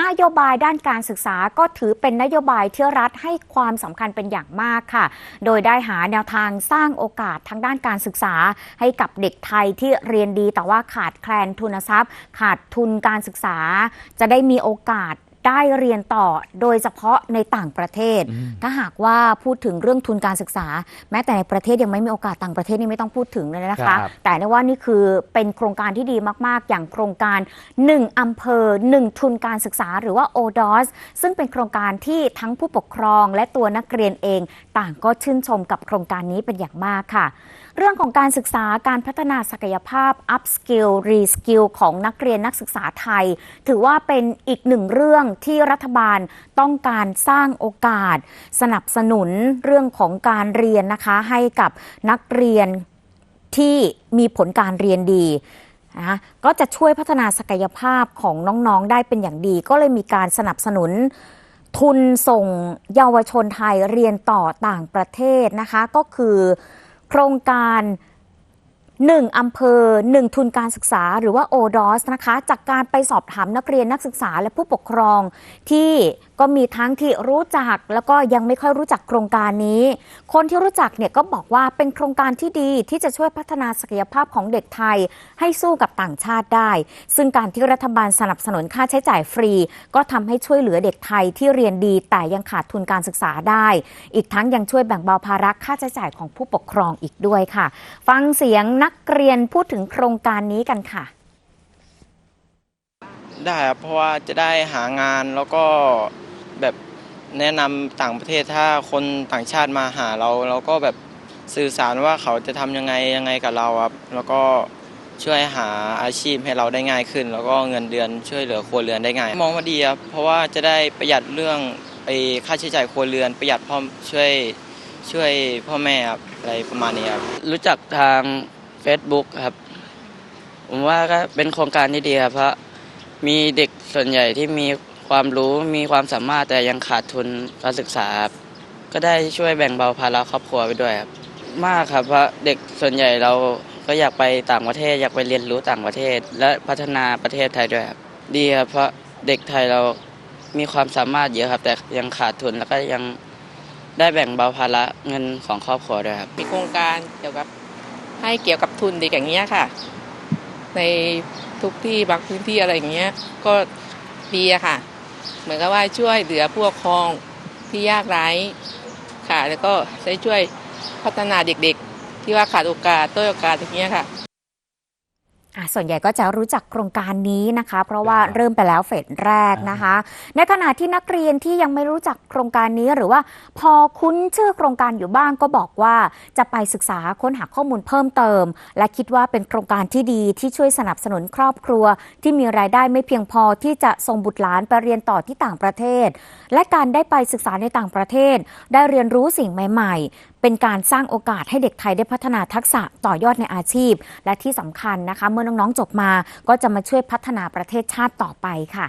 นโยบายด้านการศึกษาก็ถือเป็นนโยบายที่รัฐให้ความสำคัญเป็นอย่างมากค่ะ โดยได้หาแนวทางสร้างโอกาสทางด้านการศึกษา ให้กับเด็กไทยที่เรียนดี แต่ว่าขาดแคลนทุนทรัพย์ ขาดทุนการศึกษา จะได้มีโอกาส ได้เรียนต่อโดยเฉพาะในต่างประเทศ ถ้าหากว่าพูดถึงเรื่องทุนการศึกษา แม้แต่ในประเทศยังไม่มีโอกาสต่างประเทศนี่ไม่ต้องพูดถึงเลยนะคะครับแต่ในว่านี่คือเป็นโครงการที่ดีมาก ๆ อย่างโครงการ 1อำเภอ 1 ทุนการศึกษาหรือว่า ODOS ซึ่งเป็นโครงการที่ทั้งผู้ปกครองและตัวนักเรียนเอง ต่างก็ชื่นชมกับโครงการนี้เป็นอย่างมากค่ะเรื่องของการศึกษาการพัฒนาศักยภาพ up skill re skill ของนักเรียนนักศึกษาไทย ถือว่าเป็นอีกหนึ่งเรื่องที่รัฐบาลต้องการสร้างโอกาส สนับสนุนเรื่องของการเรียนนะคะให้กับนักเรียนที่มีผลการเรียนดีนะก็จะช่วยพัฒนาศักยภาพของน้องๆได้เป็นอย่างดี ก็เลยมีการสนับสนุนทุนส่งเยาวชนไทยเรียนต่อต่างประเทศนะคะ ก็คือ ครงการ1อำเภอ1ทุนการศึกษาหรือว่าโอดอสนะคะ จากการไปสอบถามนักเรียนนักศึกษาและผู้ปกครองที่ก็มีทั้งที่รู้จักแล้วก็ยังไม่ค่อยรู้จักโครงการนี้ คนที่รู้จักเนี่ยก็บอกว่าเป็นโครงการที่ดีที่จะช่วยพัฒนาศักยภาพของเด็กไทย ให้สู้กับต่างชาติได้ ซึ่งการที่รัฐบาลสนับสนุนค่าใช้จ่ายฟรี ก็ทำให้ช่วยเหลือเด็กไทยที่เรียนดี แต่ยังขาดทุนการศึกษาได้ อีกทั้งยังช่วยแบ่งเบาภาระค่าใช้จ่ายของผู้ปกครองอีกด้วยค่ะ ฟังเสียงนักเรียนพูดถึงโครงการนี้กันค่ะได้ครับเพราะว่าจะได้หางานแล้วก็ แบบแนะนำต่างประเทศถ้าคนต่างชาติมาหาเรา เราก็แบบสื่อสารว่าเขาจะทำยังไงยังไงกับเราครับแล้วก็ช่วยหาอาชีพให้เราได้ง่ายขึ้น แล้วก็เงินเดือนช่วยเหลือครัวเรือนได้ง่าย มองว่าดีครับเพราะว่าจะได้ประหยัดเรื่องไอ้ค่าใช้จ่ายครัวเรือน ประหยัดพ่อช่วยช่วยพ่อแม่ครับอะไรประมาณนี้ครับรู้จักทาง Facebook ครับผมว่าก็เป็นโครงการที่ดีครับเพราะมีเด็กส่วนใหญ่ที่มี ความรู้มีความสามารถแต่ยังขาดทุนการศึกษาครับก็ได้ช่วยแบ่งเบาภาระครอบครัวไปด้วยครับมากครับเพราะเด็กส่วนใหญ่เราก็อยากไปต่างประเทศ อยากไปเรียนรู้ต่างประเทศ และพัฒนาประเทศไทยด้วยครับดีครับเพราะเด็กไทยเรามีความสามารถเยอะครับ แต่ยังขาดทุนแล้วก็ยังได้แบ่งเบาภาระเงินของครอบครัวด้วยครับ มีโครงการเกี่ยวกับให้เกี่ยวกับทุนเด็กอย่างเงี้ยค่ะ ในทุกที่บางพื้นที่อะไรอย่างเงี้ยก็ดีอะค่ะ เหมือนกับว่าช่วยเหลือผู้ปกครองที่ยากไร้ค่ะ แล้วก็ได้ช่วยพัฒนาเด็กๆ ที่ว่าขาดโอกาสต้อยโอกาสอย่างเงี้ยค่ะอะ ส่วนใหญ่ก็จะรู้จักโครงการนี้นะคะ เพราะว่าเริ่มไปแล้วเฟสแรกนะคะ ในขณะที่นักเรียนที่ยังไม่รู้จักโครงการนี้หรือว่า พอคุ้นชื่อโครงการอยู่บ้างก็บอกว่าจะไปศึกษาค้นหาข้อมูลเพิ่มเติม และคิดว่าเป็นโครงการที่ดีที่ช่วยสนับสนุนครอบครัว ที่มีรายได้ไม่เพียงพอที่จะส่งบุตรหลานไปเรียนต่อที่ต่างประเทศ และการได้ไปศึกษาในต่างประเทศ ได้เรียนรู้สิ่งใหม่ ๆ เป็นการสร้างโอกาสให้เด็กไทยได้พัฒนาทักษะต่อยอดในอาชีพ และที่สำคัญนะคะ เมื่อน้องๆจบมาก็จะมาช่วยพัฒนาประเทศชาติต่อไปค่ะ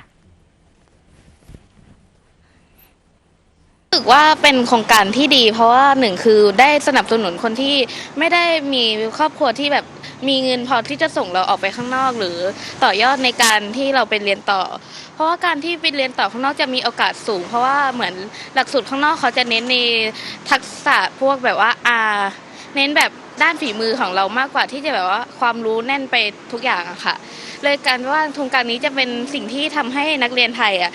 รู้สึกว่าเป็นโครงการที่ดี เพราะว่าหนึ่งคือได้สนับสนุนคนที่ไม่ได้มีครอบครัวที่แบบ มีเงินพอที่จะส่งเราออกไปข้างนอก หรือต่อยอดในการที่เราไปเรียนต่อ เพราะว่าการที่ไปเรียนต่อข้างนอกจะมีโอกาสสูง เพราะว่าเหมือนหลักสูตรข้างนอกเขาจะเน้นในทักษะพวกแบบว่าอาเน้นแบบด้านฝีมือของเรามากกว่าที่จะแบบว่าความรู้แน่นไปทุกอย่างอะค่ะ เลยการว่าโครงการนี้จะเป็นสิ่งที่ทำให้นักเรียนไทยอะ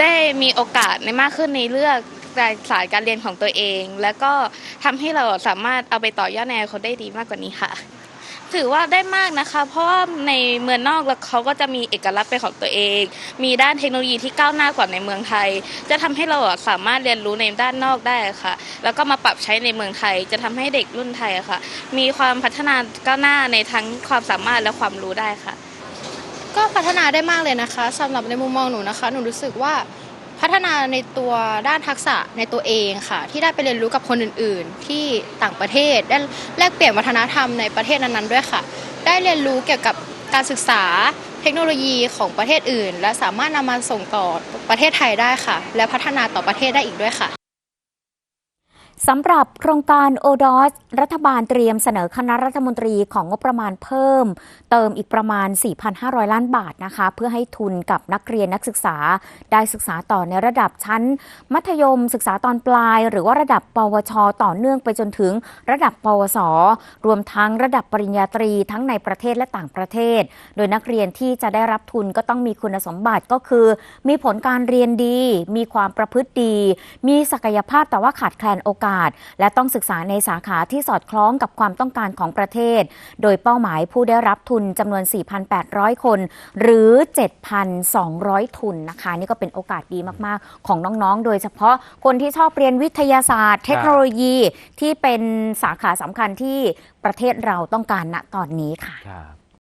ได้มีโอกาสในมากขึ้นในเรื่องสายการเรียนของตัวเอง แล้วก็ทำให้เราสามารถเอาไปต่อยอดในอนาคตได้ดีมากกว่านี้ค่ะ ถือว่าได้มากนะคะ เพราะว่าในเมืองนอกแล้วเขาก็จะมีเอกลักษณ์เป็นของตัวเอง มีด้านเทคโนโลยีที่ก้าวหน้ากว่าในเมืองไทย จะทำให้เราสามารถเรียนรู้ในด้านนอกได้ค่ะ แล้วก็มาปรับใช้ในเมืองไทย จะทำให้เด็กรุ่นไทยค่ะ มีความพัฒนาก้าวหน้าในทั้งความสามารถและความรู้ได้ค่ะ ก็พัฒนาได้มากเลยนะคะสำหรับในมุมมองหนูนะคะ หนูรู้สึกว่า พัฒนาในตัวด้านทักษะในตัวเองค่ะ ที่ได้ไปเรียนรู้กับคนอื่น ๆ ที่ต่างประเทศได้แลกเปลี่ยนวัฒนธรรมในประเทศนั้นๆด้วยค่ะ ได้เรียนรู้เกี่ยวกับการศึกษาเทคโนโลยีของประเทศอื่น และสามารถนำมาส่งต่อประเทศไทยได้ค่ะ และพัฒนาต่อประเทศได้อีกด้วยค่ะ สำหรับโครงการโอดอสรัฐบาลเตรียมเสนอคณะรัฐมนตรีของงบประมาณเพิ่ม เติมอีกประมาณ 4,500 ล้านบาทนะคะ เพื่อให้ทุนกับนักเรียนนักศึกษา ได้ศึกษาต่อในระดับชั้น มัธยมศึกษาตอนปลาย หรือว่าระดับ ปวช ต่อเนื่องไปจนถึงระดับ ปวส รวมทั้งระดับปริญญาตรีทั้งในประเทศและต่างประเทศ โดยนักเรียนที่จะได้รับทุนก็ต้องมีคุณสมบัติก็คือ มีผลการเรียนดี มีความประพฤติดี มีศักยภาพแต่ว่าขาดแคลนโอกาสและต้องศึกษาในสาขาที่สอดคล้องกับความต้องการของประเทศ โดยเป้าหมายผู้ได้รับทุนจำนวน 4,800 คน หรือ 7,200 ทุนนะคะ นี่ก็เป็นโอกาสดีมากๆ ของน้องๆ โดยเฉพาะคนที่ชอบเรียนวิทยาศาสตร์ เทคโนโลยีที่เป็นสาขาสำคัญที่ประเทศเราต้องการณตอนนี้ค่ะ